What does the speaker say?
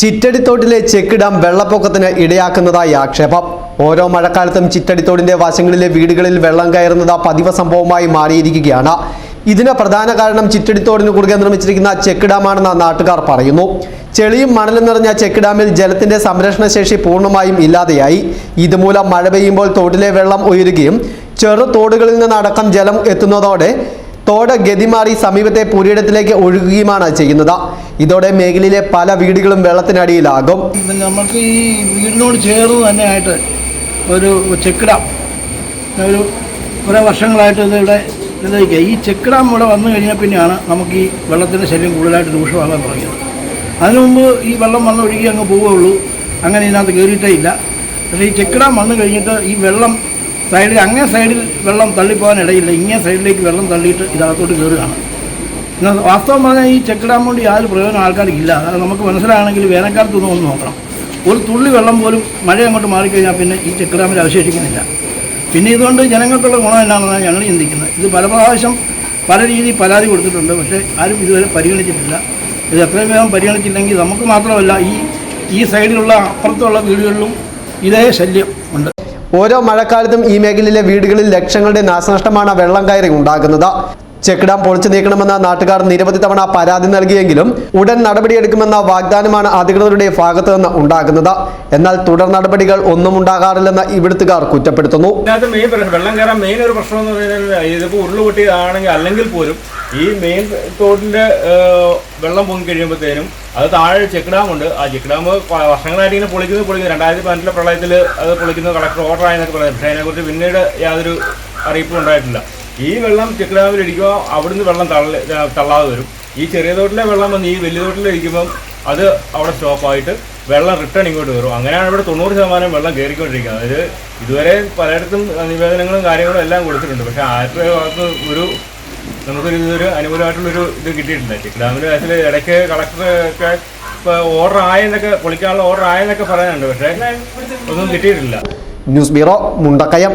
ചിറ്റടിത്തോട്ടിലെ check dam വെള്ളപ്പൊക്കത്തിന് ഇടയാക്കുന്നതായി ആക്ഷേപം. ഓരോ മഴക്കാലത്തും ചിറ്റടിത്തോടിന്റെ വശങ്ങളിലെ വീടുകളിൽ വെള്ളം കയറുന്നത് പതിവ് സംഭവമായി മാറിയിരിക്കുകയാണ്. ഇതിന് പ്രധാന കാരണം ചിറ്റടിത്തോടിന് കുറുകെ നിർമ്മിച്ചിരിക്കുന്ന ചെക്ക് ഡാമാണെന്ന് നാട്ടുകാർ പറയുന്നു. ചെളിയും മണലും നിറഞ്ഞ ചെക്ക് ഡാമിൽ ജലത്തിന്റെ സംരക്ഷണശേഷി പൂർണമായും ഇല്ലാതെയായി. ഇതുമൂലം മഴ പെയ്യുമ്പോൾ തോട്ടിലെ വെള്ളം ഉയരുകയും ചെറു തോടുകളിൽ നിന്നടക്കം ജലം എത്തുന്നതോടെ തോട് ഗതിമാറി സമീപത്തെ പുരയിടത്തിലേക്ക് ഒഴുകുകയുമാണ് ചെയ്യുന്നത്. ഇതോടെ മേഖലയിലെ പല വീടുകളും വെള്ളത്തിനടിയിലാകും. നമുക്ക് ഈ വീടിനോട് ചേർന്ന് തന്നെ ആയിട്ട് ഒരു ചെക്ക് ഡാം ഒരു കുറേ വർഷങ്ങളായിട്ട് ഇതിവിടെ നിലനിൽക്കുക. ഈ ചെക്ക് ഡാം ഇവിടെ വന്നു കഴിഞ്ഞാൽ പിന്നെയാണ് നമുക്ക് ഈ വെള്ളത്തിന്റെ ശല്യം കൂടുതലായിട്ട് രൂക്ഷമാകാൻ തുടങ്ങിയത്. അതിനു മുമ്പ് ഈ വെള്ളം വന്ന് ഒഴുകി അങ്ങ് പോവുകയുള്ളൂ. അങ്ങനെ ഇതിനകത്ത് കയറിയിട്ടേ ഇല്ല. പക്ഷേ ഈ ചെക്ക് ഡാം വന്നു കഴിഞ്ഞിട്ട് ഈ വെള്ളം സൈഡിൽ അങ്ങേ സൈഡിൽ വെള്ളം തള്ളിപ്പോകാൻ ഇടയില്ല ഇങ്ങേ സൈഡിലേക്ക് വെള്ളം തള്ളിയിട്ട് ഇതിനകത്തോട്ട് കയറുകയാണ്. എന്നാൽ വാസ്തവം പറഞ്ഞാൽ ഈ ചെക്ക് ഡാം കൊണ്ട് യാതൊരു പ്രയോജനം ആൾക്കാർക്കില്ല. അത് നമുക്ക് മനസ്സിലാണെങ്കിൽ വേനൽക്കാലത്തൊന്നും ഒന്ന് നോക്കണം. ഒരു തുള്ളി വെള്ളം പോലും മഴ അങ്ങോട്ട് മാറിക്കഴിഞ്ഞാൽ പിന്നെ ഈ ചെക്ക് ഡാമിൽ അവശേഷിക്കുന്നില്ല. പിന്നെ ഇതുകൊണ്ട് ജനങ്ങൾക്കുള്ള ഗുണം എന്നാണെന്നാണ് ഞങ്ങൾ ചിന്തിക്കുന്നത്. ഇത് പല പ്രാവശ്യം പല രീതിയിൽ പരാതി കൊടുത്തിട്ടുണ്ട്. പക്ഷേ ആരും ഇതുവരെ പരിഗണിച്ചിട്ടില്ല. ഇത് എത്രയും വേഗം പരിഗണിച്ചില്ലെങ്കിൽ നമുക്ക് മാത്രമല്ല ഈ ഈ സൈഡിലുള്ള അപ്പുറത്തുള്ള വീടുകളിലും ഇതേ ശല്യം ഉണ്ട്. ഓരോ മഴക്കാലത്തും ഈ മേഖലയിലെ വീടുകളിൽ ലക്ഷങ്ങളുടെ നാശനഷ്ടമാണ് വെള്ളം കയറി ഉണ്ടാകുന്നത് ചെക്ക് ഡാം പൊളിച്ചു നീക്കണമെന്ന നാട്ടുകാർ നിരവധി തവണ പരാതി നൽകിയെങ്കിലും ഉടൻ നടപടിയെടുക്കുമെന്ന വാഗ്ദാനമാണ് അധികൃതരുടെ ഭാഗത്തു നിന്ന് ഉണ്ടാകുന്നത്. എന്നാൽ തുടർ നടപടികൾ ഒന്നും ഉണ്ടാകാറില്ലെന്ന് ഇവിടുത്തുകാർ കുറ്റപ്പെടുത്തുന്നു. വെള്ളം കയറാൻ മെയിൻ ഒരു പ്രശ്നം എന്ന് പറഞ്ഞാൽ ഇതിപ്പോൾ ഉരുളുപൊട്ടിയതാണെങ്കിൽ അല്ലെങ്കിൽ പോലും ഈ മെയിൻ തോട്ടിന്റെ വെള്ളം പൊങ്ങി കഴിയുമ്പോഴത്തേനും അത് താഴെ ചെക്ക് ഡാം ഉണ്ട്. ആ ചെക്ക് ഡാം വർഷങ്ങളായിട്ട് ഇങ്ങനെ പൊളിക്കുന്നത് പൊളിക്കുന്നത് രണ്ടായിരത്തി പതിനെട്ടിലെ പ്രളയത്തിൽ അത് പൊളിക്കുന്നത് കളക്ടർ ഓർഡർ ആയെന്നൊക്കെ പറയുന്നത് പക്ഷേ അതിനെക്കുറിച്ച് പിന്നീട് യാതൊരു അറിയിപ്പും ഉണ്ടായിട്ടില്ല. ഈ വെള്ളം ചെക്ക് ഡാമിൽ ഇടിക്കുമ്പോൾ അവിടുന്ന് വെള്ളം തള്ളി തള്ളാതെ വരും. ഈ ചെറിയ തോട്ടിലെ വെള്ളം വന്ന് ഈ വലിയ തോട്ടിൽ ഇരിക്കുമ്പം അത് അവിടെ സ്റ്റോപ്പായിട്ട് വെള്ളം റിട്ടേൺ ഇങ്ങോട്ട് വരും. അങ്ങനെയാണ് ഇവിടെ തൊണ്ണൂറ് ശതമാനം വെള്ളം കയറിക്കൊണ്ടിരിക്കുന്നത്. അതായത് ഇതുവരെ പലയിടത്തും നിവേദനങ്ങളും കാര്യങ്ങളും എല്ലാം കൊടുത്തിട്ടുണ്ട്. പക്ഷേ ആരുടെ ഭാഗത്ത് ഒരു നമുക്കൊരു ഇതൊരു അനുകൂലമായിട്ടുള്ളൊരു ഇത് കിട്ടിയിട്ടില്ല. ചെക്ക് ഡാമിന്റെ കാര്യത്തിൽ ഇടയ്ക്ക് കളക്ടർ ഒക്കെ ഇപ്പോൾ ഓർഡർ ആയെന്നൊക്കെ പൊളിക്കാനുള്ള ഓർഡർ ആയെന്നൊക്കെ പറയാനുണ്ട്. പക്ഷേ ഒന്നും കിട്ടിയിട്ടില്ല. News bureau Mundakkayam.